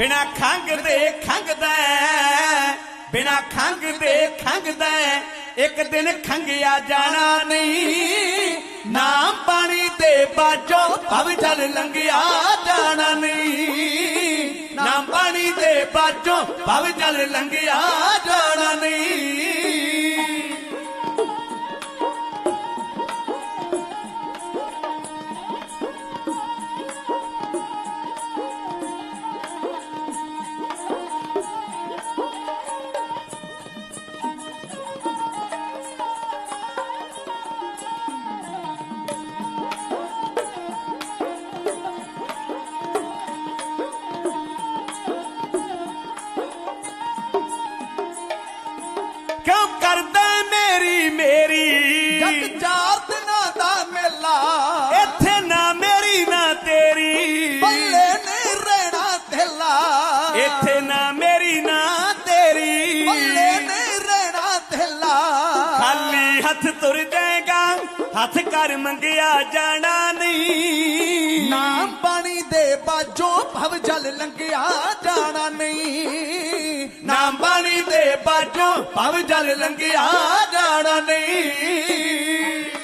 ਬਿਨਾ ਖੰਗ ਦੇ ਖੰਗਦਾ ਬਿਨਾ ਖੰਗ ਦੇ ਖੰਗਦਾ ਇੱਕ ਦਿਨ ਖੰਗਿਆ ਜਾਣਾ ਨਹੀਂ, ਨਾਮ ਪਾਣੀ ਦੇ ਬਾਝੋਂ ਭਵ ਜਲ ਲੰਘਿਆ ਜਾਣਾ ਨਹੀਂ, ਨਾਮ ਪਾਣੀ ਦੇ ਬਾਝੋਂ ਭਵ ਜਲ ਲੰਘਿਆ ਜਾਣਾ ਨਹੀਂ। ਕਿਉਂ ਕਰਦਾ ਮੇਰੀ ਮੇਰੀ? ਜਗ ਚਾਰ ਦਿਨਾਂ ਦਾ ਮੇਲਾ। ਇੱਥੇ ਨਾ ਮੇਰੀ ਨਾ ਤੇਰੀ। ਬੱਲੇ ਨੇ ਰਹਿਣਾ ਥੇਲਾ ਇੱਥੇ ਨਾ ਮੇਰੀ ਨਾ ਤੇਰੀ। ਬੱਲੇ ਨੇ ਰਹਿਣਾ ਥੇਲਾ ਖਾਲੀ ਹੱਥ ਤੁਰ ਜਾਏਗਾ ਹੱਥ ਕਰ ਮੰਗਿਆ ਜਾਣਾ ਨਹੀਂ। ਨਾਮ ਪਾਣੀ ਦੇ ਬਾਝੋਂ ਭਵ ਜਲ ਲੰਘਿਆ ਜਾਣਾ ਨਹੀਂ। ਨਾਮ ਬਾਣੀ ਭਾਵੇਂ ਬਾਝੋਂ ਭਵ ਜਲ ਲੰਘਿਆ ਜਾਣਾ ਨਹੀਂ।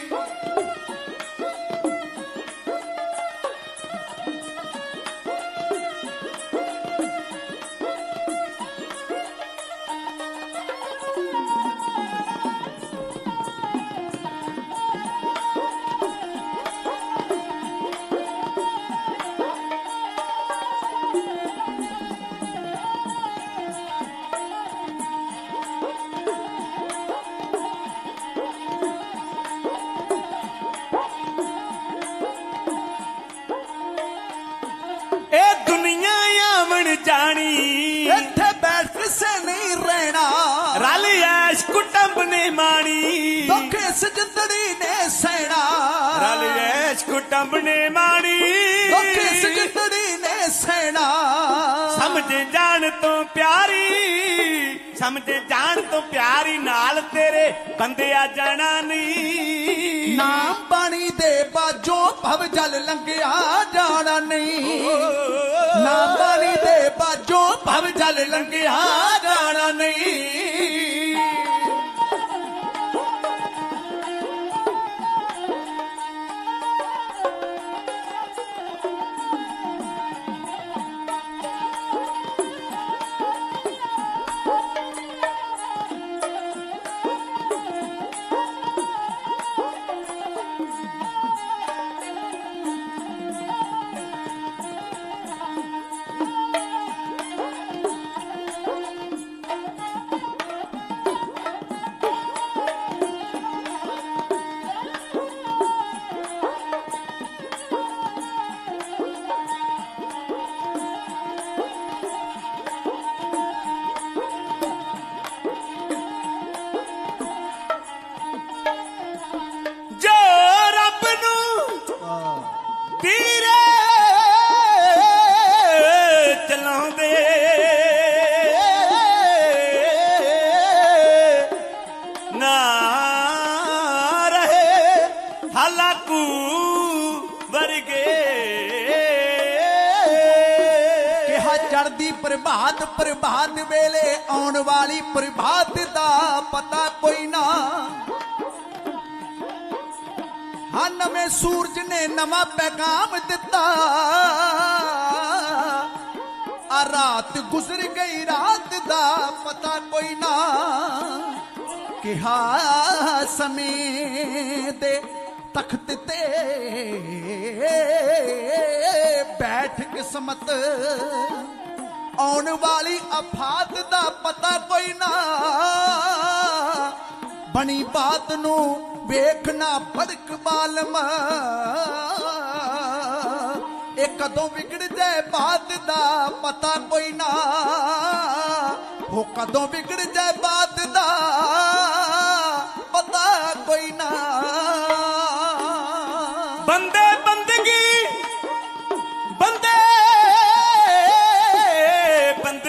ਮਾਣੀ ਦੁੱਖ ਇਸ ਜਿੰਦੜੀ ਨੇ ਸਹਿਣਾ ਰਲ ਐਸ਼ ਕੁਟੰਬ ਨੇ ਮਾਣੀ ਦੁੱਖ ਇਸ ਜਿੰਦੜੀ ਨੇ ਸਹਿਣਾ ਸਮਝ ਜਾਣ ਤੋਂ ਪਿਆਰੀ ਸਮਝ ਜਾਣ ਤੋਂ ਪਿਆਰੀ ਨਾਲ ਤੇਰੇ ਬੰਦਿਆ ਜਾਣਾ ਨਹੀਂ। ਨਾਮ ਬਾਣੀ ਦੇ ਬਾਝੋਂ ਭਵ ਜਲ ਲੰਘਿਆ ਜਾਣਾ ਨਹੀਂ। ਨਾਮ ਬਾਣੀ ਦੇ ਬਾਝੋਂ ਭਵ ਜਲ ਲੰਘਿਆ ਜਾਣਾ ਨਹੀਂ। ਪ੍ਰਭਾਤ ਪ੍ਰਭਾਤ ਵੇਲੇ ਆਉਣ ਵਾਲੀ ਪ੍ਰਭਾਤ ਦਾ ਪਤਾ ਕੋਈ ਨਾ। ਹਾਂ, ਨਵੇਂ ਸੂਰਜ ਨੇ ਨਵਾਂ ਪੈਗਾਮ ਦਿੱਤਾ। ਆ ਰਾਤ ਗੁਜ਼ਰ ਗਈ, ਰਾਤ ਦਾ ਪਤਾ ਕੋਈ ਨਾ। ਕਿਹਾ, ਸਮੇਂ ਦੇ ਤਖਤ ਤੇ ਬੈਠ ਕਿਸਮਤ ਆਉਣ ਵਾਲੀ ਆਫਾਤ ਦਾ ਪਤਾ ਕੋਈ ਨਾ। ਬਣੀ ਬਾਤ ਨੂੰ ਵੇਖਣਾ ਫ਼ਰਕ ਬਾਲਮ ਇਹ ਕਦੋਂ ਵਿਗੜ ਜਾਏ ਬਾਤ ਦਾ ਪਤਾ ਕੋਈ ਨਾ। ਉਹ ਕਦੋਂ ਵਿਗੜ ਜਾਏ ਬਾਤ ਦਾ ਪਤਾ ਕੋਈ ਨਾ।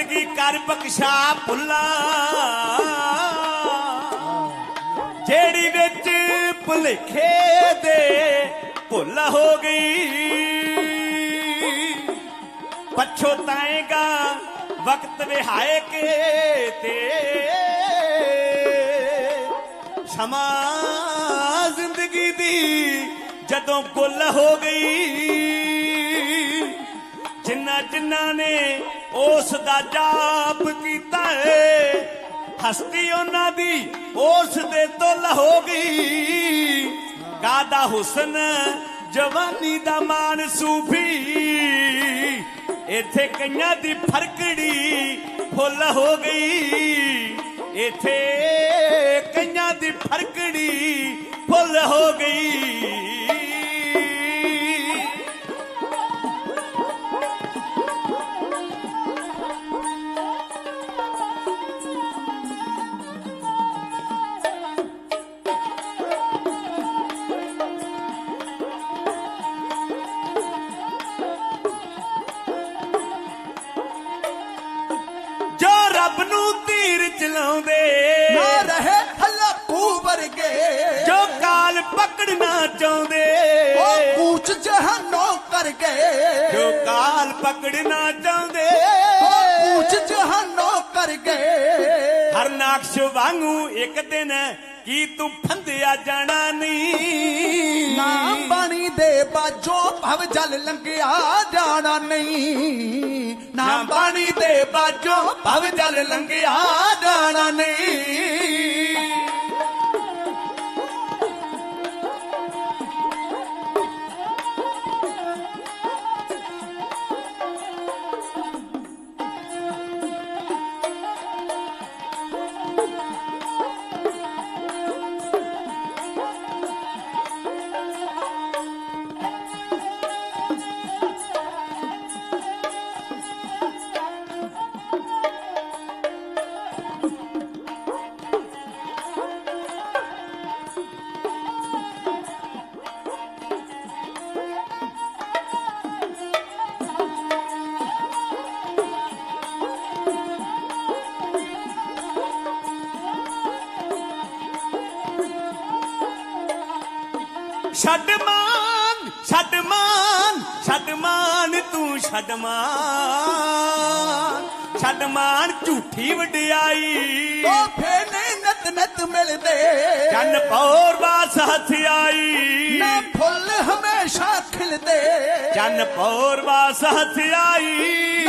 ਬੰਦਗੀ ਕਰ ਬਖਸ਼ਾ ਭੁੱਲਾ ਜਿਹੜੀ ਵਿੱਚ ਭੁਲੇਖੇ ਦੇ ਭੁੱਲ ਹੋ ਗਈ। ਪਛੋਤਾਏਗਾ ਵਕਤ ਵਿਹਾਏ ਕੇ ਤੇ ਸਮਾਂ ਜ਼ਿੰਦਗੀ ਦੀ ਜਦੋਂ ਗੁੱਲ ਹੋ ਗਈ। ਜਿੰਨਾ ਜਿੰਨਾ ਨੇ ਉਸ ਦਾ ਜਾਪ ਕੀਤਾ ਏ। ਹਸਤੀ ਉਹਨਾਂ ਦੀ, ਉਸ ਦੇ ਤੁਲ ਹੋ ਗਈ। ਕਾਦਾ ਹੁਸਨ ਜਵਾਨੀ ਦਾ ਮਾਨ ਸੂਫੀ। ਇੱਥੇ ਕਈਆਂ ਦੀ ਫਰਕੜੀ ਫੁੱਲ ਹੋ ਗਈ। ਇੱਥੇ ਕਈਆਂ ਦੀ ਫਰਕੜੀ ਫੁੱਲ ਹੋ ਗਈ। ਚਲਾਉਂਦੇ ਨਾ ਰਹੇ ਹਲਾਕੂ ਵਰਗੇ। ਜੋ ਕਾਲ ਪਕੜਨਾ ਚਾਹੁੰਦੇ। ਉਹ ਕੂਚ ਜਹਾਨੋਂ ਕਰ ਗਏ ਜੋ ਕਾਲ ਪਕੜਨਾ ਚਾਹੁੰਦੇ। ਉਹ ਕੂਚ ਜਹਾਨੋਂ ਕਰ ਗਏ ਹਰ ਨਾਕਸ਼ ਵਾਂਗੂ ਇੱਕ ਦਿਨ ਕੀ ਤੂੰ ਫੰਦਿਆ ਜਾਣਾ ਨਹੀਂ? ਨਾ ਬਾਣੀ ਦੇ ਬਾਜੋਂ ਭਵ ਜਲ ਲੰਘਿਆ ਜਾਣਾ ਨਹੀਂ। ਨਾ ਬਾਣੀ ਦੇ ਬਾਜੋਂ ਭਵ ਜਲ ਲੰਘਿਆ ਜਾਣਾ ਨਹੀਂ। ਛੱਡ ਮਾਨ ਛੱਡ ਮਾਨ ਛੱਡ ਮਾਨ ਤੂੰ ਛੱਡ ਮਾਨ। ਛੱਡ ਮਾਨ ਝੂਠੀ ਵਡਿਆਈ। ਉਹ ਫੇਨੇ ਨਤ ਨਤ ਮਿਲਦੇ। ਚੰਨ ਪੌਰ ਵਾਸ ਹੱਥ ਆਈ। ਨਾ ਫੁੱਲ ਹਮੇਸ਼ਾ ਖਿਲਦੇ। ਚੰਨ ਪੌਰ ਵਾਸ ਹੱਥ ਆਈ।